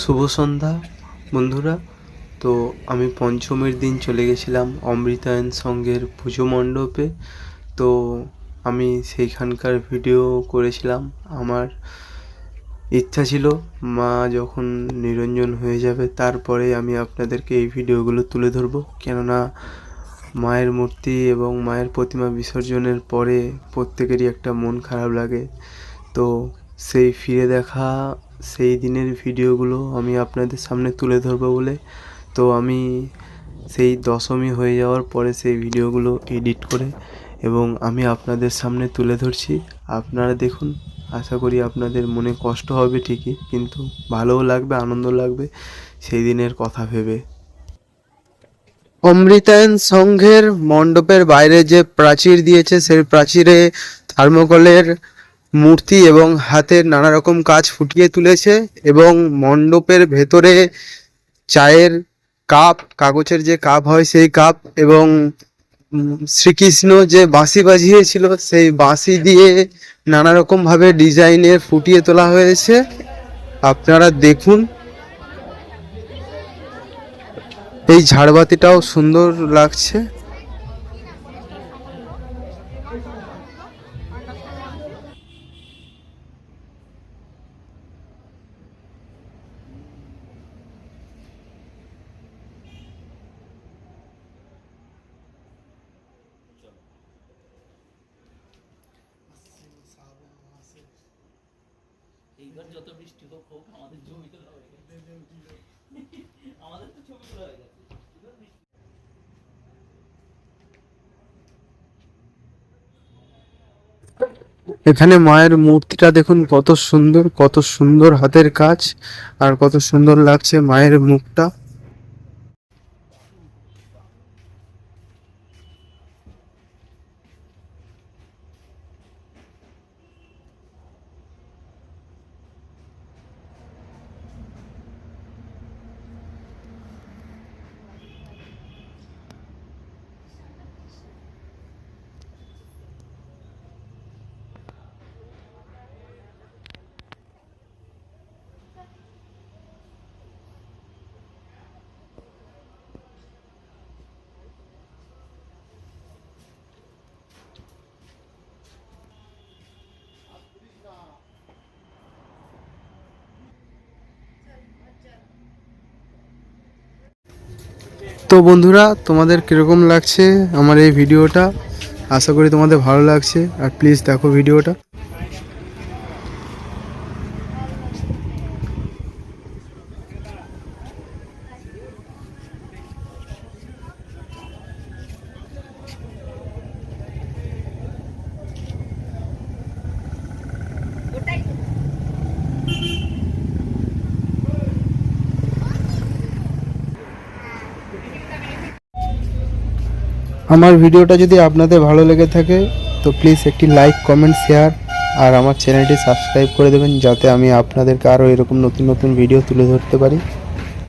শুভ সন্ধ্যা, বন্ধুরা। তো আমি পঞ্চমীর দিন চলে গেছিলাম অমৃতায়ন সংঘের পুজো মণ্ডপে। তো আমি সেইখানকার ভিডিও করেছিলাম। আমার ইচ্ছা ছিল, মা যখন নিরঞ্জন হয়ে যাবে তারপরে আমি আপনাদেরকে এই ভিডিওগুলো তুলে ধরবো। কেননা মায়ের মূর্তি এবং মায়ের প্রতিমা বিসর্জনের পরে প্রত্যেকেরই একটা মন খারাপ লাগে। তো সেই ফিরে দেখা সেই দিনের ভিডিওগুলো আমি আপনাদের সামনে তুলে ধরবো বলে। তো আমি সেই দশমী হয়ে যাওয়ার পরে সেই ভিডিওগুলো এডিট করে এবং আমি আপনাদের সামনে তুলে ধরছি। আপনারা দেখুন, আশা করি আপনাদের মনে কষ্ট হবে ঠিকই, কিন্তু ভালোও লাগবে আনন্দ লাগবে সেই দিনের কথা ভেবে। অমৃতায়ন সংঘের মণ্ডপের বাইরে যে প্রাচীর দিয়েছে, সেই প্রাচীরে থার্মোকলের মূর্তি এবং হাতের নানা রকম কাজ ফুটিয়ে তুলেছে এবং মণ্ডপের ভেতরে চায়ের কাপ, কাগজের যে কাপ হয় সেই কাপ এবং শ্রীকৃষ্ণ যে বাঁশি বাজিয়েছিল সেই বাঁশি দিয়ে নানা রকম ভাবে ডিজাইনের ফুটিয়ে তোলা হয়েছে। আপনারা দেখুন। এই ঝাড়বাতিটাও সুন্দর লাগছে। এইবার যত বৃষ্টি হোক হোক, আমাদের জমিতে হয়ে গেছে। আমাদের তো ছবি তোলা হয়ে গেছে। এখানে মায়ের মূর্তিটা দেখুন, কত সুন্দর কত সুন্দর হাতের কাজ, আর কত সুন্দর লাগছে মায়ের মুখটা। তো বন্ধুরা, তোমাদের কীরকম লাগছে আমার এই ভিডিওটা? আশা করি তোমাদের ভালো লাগছে। আর প্লিজ দেখো ভিডিওটা। আমার ভিডিওটা যদি আপনাদের ভালো লেগে থাকে, তো প্লিজ একটি লাইক কমেন্ট শেয়ার আর আমার চ্যানেলটি সাবস্ক্রাইব করে দেবেন, যাতে আমি আপনাদেরকে আরও এরকম নতুন নতুন ভিডিও তুলে ধরতে পারি।